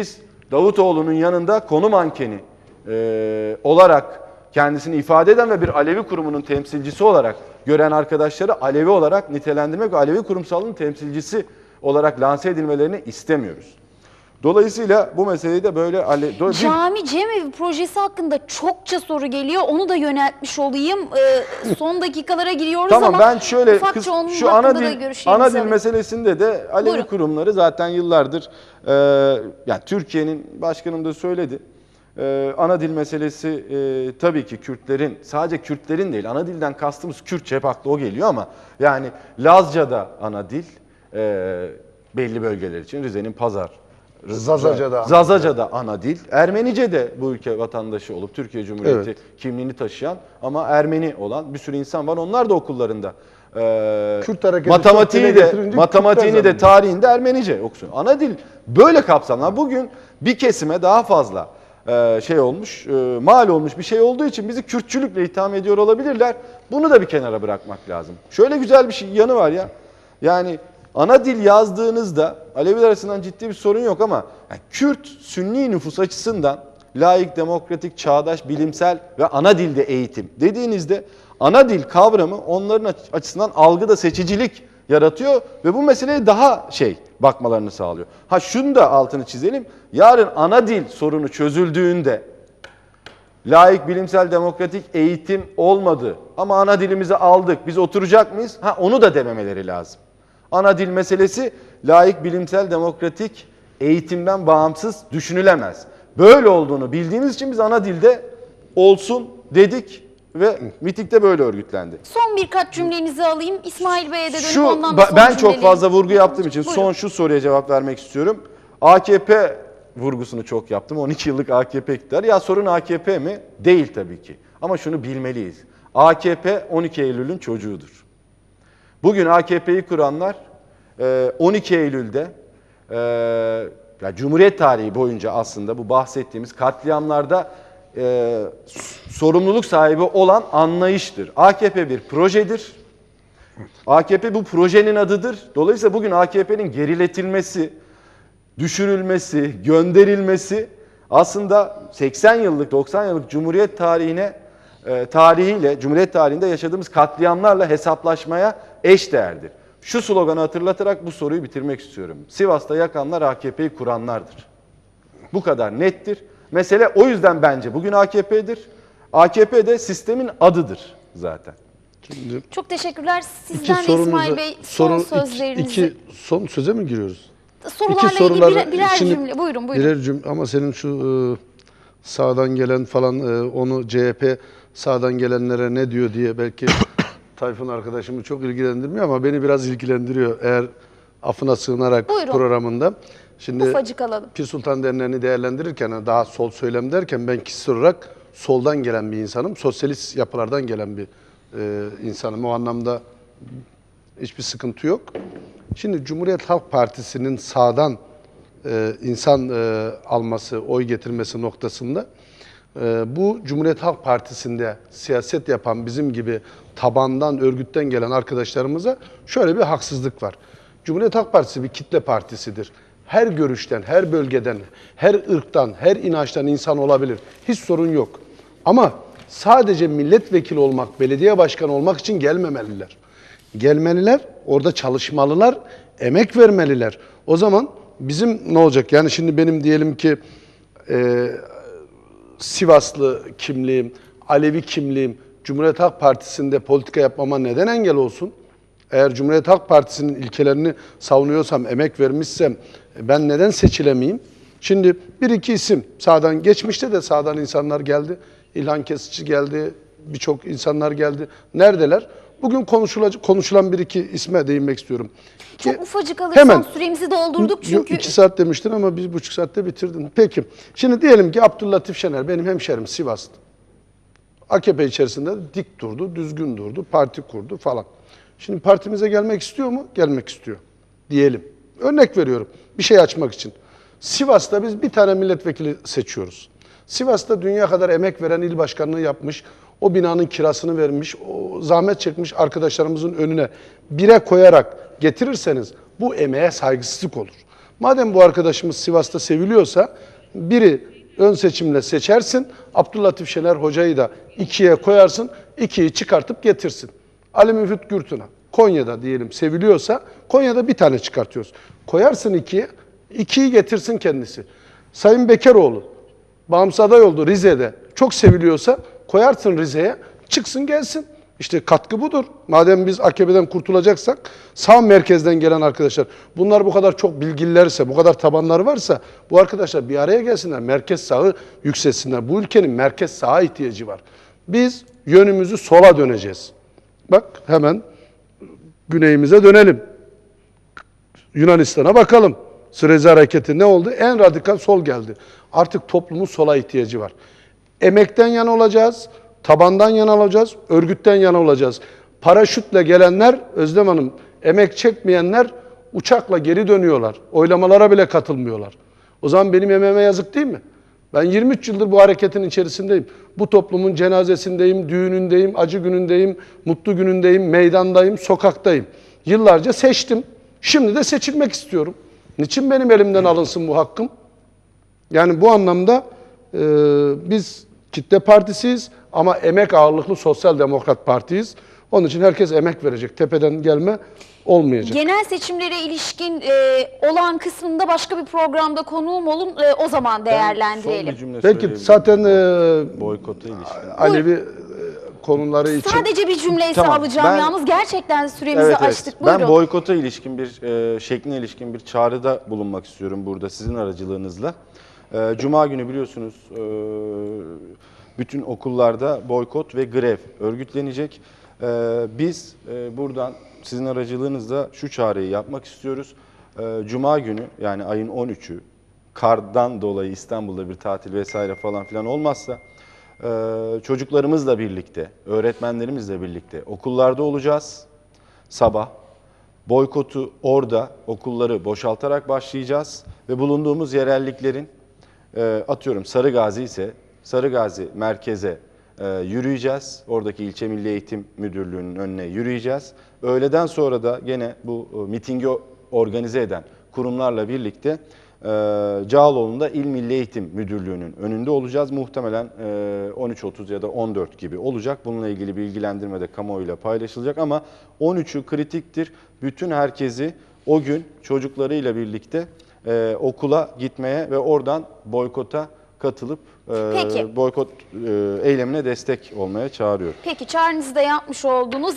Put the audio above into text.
Biz Davutoğlu'nun yanında konu mankeni e, olarak kendisini ifade eden ve bir Alevi kurumunun temsilcisi olarak gören arkadaşları Alevi olarak nitelendirmek ve Alevi kurumsalının temsilcisi olarak lanse edilmelerini istemiyoruz. Dolayısıyla bu meseleyi de böyle do- Cami Cemevi projesi hakkında çokça soru geliyor. Onu da yöneltmiş olayım. Ee, son dakikalara giriyoruz Tamam ama ben şöyle onun şu ana da dil ana dil meselesinde de Alevi Buyurun. kurumları zaten yıllardır e, yani Türkiye'nin başkanım da söyledi. E, ana dil meselesi e, tabii ki Kürtlerin sadece Kürtlerin değil ana dilden kastımız Kürtçe hep akla o geliyor ama yani Lazca'da ana dil e, belli bölgeler için Rize'nin Pazar Zazaca'da. Zazaca'da ana dil. Ermenice de bu ülke vatandaşı olup Türkiye Cumhuriyeti Evet. kimliğini taşıyan ama Ermeni olan bir sürü insan var. Onlar da okullarında. e, Kürt hareketi matematiği çok de dile getirince matematiğini Kürtler de tarihinde Ermenice okusun. Ana dil böyle kapsamlar. Bugün bir kesime daha fazla e, şey olmuş, e, mal olmuş bir şey olduğu için bizi Kürtçülükle itham ediyor olabilirler. Bunu da bir kenara bırakmak lazım. Şöyle güzel bir şey yanı var ya. Yani ana dil yazdığınızda Aleviler açısından ciddi bir sorun yok ama yani Kürt Sünni nüfus açısından laik, demokratik, çağdaş, bilimsel ve ana dilde eğitim dediğinizde ana dil kavramı onların aç- açısından algıda seçicilik yaratıyor ve bu meseleye daha şey bakmalarını sağlıyor. Ha şunu da altını çizelim. Yarın ana dil sorunu çözüldüğünde laik, bilimsel, demokratik eğitim olmadı ama ana dilimizi aldık. Biz oturacak mıyız? Ha onu da dememeleri lazım. Ana dil meselesi laik, bilimsel, demokratik eğitimden bağımsız düşünülemez. Böyle olduğunu bildiğimiz için biz ana dilde olsun dedik ve mitikte böyle örgütlendi. Son birkaç cümlenizi alayım. İsmail Bey'e de dönüp Şu ondan da son ben çok fazla vurgu yaptığım için Buyurun. son şu soruya cevap vermek istiyorum. AKP vurgusunu çok yaptım. 12 yıllık AKP iktidarı. Ya sorun AKP mi? Değil tabii ki. Ama şunu bilmeliyiz. AKP 12 Eylül'ün çocuğudur. Bugün AKP'yi kuranlar e, 12 Eylül'de e, Cumhuriyet tarihi boyunca aslında bu bahsettiğimiz katliamlarda e, sorumluluk sahibi olan anlayıştır. AKP bir projedir. AKP bu projenin adıdır. Dolayısıyla bugün AKP'nin geriletilmesi, düşürülmesi, gönderilmesi aslında 80 yıllık, 90 yıllık Cumhuriyet tarihine e, tarihiyle, Cumhuriyet tarihinde yaşadığımız katliamlarla hesaplaşmaya eş değerdir. Şu sloganı hatırlatarak bu soruyu bitirmek istiyorum. Sivas'ta yakanlar AKP'yi kuranlardır. Bu kadar nettir. Mesele o yüzden bence bugün AKP'dir. AKP de sistemin adıdır zaten. Şimdi Çok teşekkürler. iki Sizden de sorumuza İsmail Bey son soru iki, sözlerinizi. iki son söze mi giriyoruz? Sorularla İki soruları- ilgili birer, birer şimdi cümle. Buyurun buyurun. Birer cümle ama senin şu e, sağdan gelen falan e, onu CHP sağdan gelenlere ne diyor diye belki Tayfun arkadaşımı çok ilgilendirmiyor ama beni biraz ilgilendiriyor eğer affına sığınarak Buyurun. programında. Şimdi Ufacık alalım. Pir Sultan Derneği'ni değerlendirirken daha sol söylem derken ben kişisel olarak soldan gelen bir insanım. Sosyalist yapılardan gelen bir e, insanım. O anlamda hiçbir sıkıntı yok. Şimdi Cumhuriyet Halk Partisi'nin sağdan e, insan e, alması, oy getirmesi noktasında bu Cumhuriyet Halk Partisi'nde siyaset yapan bizim gibi tabandan, örgütten gelen arkadaşlarımıza şöyle bir haksızlık var. Cumhuriyet Halk Partisi bir kitle partisidir. Her görüşten, her bölgeden, her ırktan, her inançtan insan olabilir. Hiç sorun yok. Ama sadece milletvekili olmak, belediye başkanı olmak için gelmemeliler. Gelmeliler, orada çalışmalılar, emek vermeliler. O zaman bizim ne olacak? Yani şimdi benim diyelim ki e, Sivaslı kimliğim, Alevi kimliğim, Cumhuriyet Halk Partisi'nde politika yapmama neden engel olsun? Eğer Cumhuriyet Halk Partisi'nin ilkelerini savunuyorsam, emek vermişsem ben neden seçilemeyeyim? Şimdi bir iki isim sağdan, geçmişte de sağdan insanlar geldi. İlhan Kesici geldi, birçok insanlar geldi. Neredeler? Bugün konuşulacak, konuşulan bir iki isme değinmek istiyorum. Çok Ki- ufacık alırsam Hemen. süremizi doldurduk çünkü. iki saat demiştin ama bir buçuk saatte bitirdin. Peki. Şimdi diyelim ki Abdüllatif Şener benim hemşerim Sivas'ta. AKP içerisinde dik durdu, düzgün durdu, parti kurdu falan. Şimdi partimize gelmek istiyor mu? Gelmek istiyor. Diyelim. Örnek veriyorum. Bir şey açmak için. Sivas'ta biz bir tane milletvekili seçiyoruz. Sivas'ta dünya kadar emek veren il başkanlığı yapmış, o binanın kirasını vermiş, o zahmet çekmiş arkadaşlarımızın önüne bire koyarak getirirseniz bu emeğe saygısızlık olur. Madem bu arkadaşımız Sivas'ta seviliyorsa biri ön seçimle seçersin. Abdüllatif Şener hocayı da ikiye koyarsın. ikiyi çıkartıp getirsin. Ali Müfit Gürtün'a Konya'da diyelim seviliyorsa Konya'da bir tane çıkartıyoruz. Koyarsın ikiye, ikiyi getirsin kendisi. Sayın Bekeroğlu bağımsız aday oldu Rize'de. Çok seviliyorsa koyarsın Rize'ye, çıksın gelsin. İşte katkı budur. Madem biz AKP'den kurtulacaksak sağ merkezden gelen arkadaşlar bunlar bu kadar çok bilgililerse, bu kadar tabanları varsa bu arkadaşlar bir araya gelsinler. Merkez sağı yükselsinler. Bu ülkenin merkez sağa ihtiyacı var. Biz yönümüzü sola döneceğiz. Bak hemen güneyimize dönelim. Yunanistan'a bakalım. Sürezi hareketi ne oldu? En radikal sol geldi. Artık toplumun sola ihtiyacı var. Emekten yana olacağız, tabandan yana olacağız, örgütten yana olacağız. Paraşütle gelenler, Özlem Hanım, emek çekmeyenler uçakla geri dönüyorlar. Oylamalara bile katılmıyorlar. O zaman benim emeğime yazık değil mi? Ben 23 yıldır bu hareketin içerisindeyim. Bu toplumun cenazesindeyim, düğünündeyim, acı günündeyim, mutlu günündeyim, meydandayım, sokaktayım. Yıllarca seçtim. Şimdi de seçilmek istiyorum. Niçin benim elimden alınsın bu hakkım? Yani bu anlamda e, biz kitle partisiyiz ama emek ağırlıklı sosyal demokrat partiyiz. Onun için herkes emek verecek. Tepeden gelme olmayacak. Genel seçimlere ilişkin e, olan kısmında başka bir programda konuğum olun e, o zaman Son değerlendirelim. Peki zaten e, boykota ilişkin. Alevi e, konuları için Sadece bir cümle ise Tamam, alacağım ben- yalnız gerçekten süremizi Evet, evet. açtık. Buyurun. Ben boykota ilişkin bir e, şekline ilişkin bir çağrıda bulunmak istiyorum burada sizin aracılığınızla. E, Cuma günü biliyorsunuz e, bütün okullarda boykot ve grev örgütlenecek. E, biz e, buradan sizin aracılığınızla şu çağrıyı yapmak istiyoruz. E, Cuma günü yani ayın 13'ü kardan dolayı İstanbul'da bir tatil vesaire falan filan olmazsa e, çocuklarımızla birlikte, öğretmenlerimizle birlikte okullarda olacağız sabah. Boykotu orada okulları boşaltarak başlayacağız ve bulunduğumuz yerelliklerin e, atıyorum Sarıgazi ise Sarıgazi merkeze e, yürüyeceğiz. Oradaki ilçe Milli Eğitim Müdürlüğü'nün önüne yürüyeceğiz. Öğleden sonra da gene bu e, mitingi organize eden kurumlarla birlikte e, Cağaloğlu'nda İl Milli Eğitim Müdürlüğü'nün önünde olacağız. Muhtemelen e, 13.30 ya da 14 gibi olacak. Bununla ilgili bilgilendirme de kamuoyuyla paylaşılacak ama 13'ü kritiktir. Bütün herkesi o gün çocuklarıyla birlikte e, okula gitmeye ve oradan boykota katılıp e, Peki. boykot e, eylemine destek olmaya çağırıyor. Peki çağrınızı da yapmış oldunuz.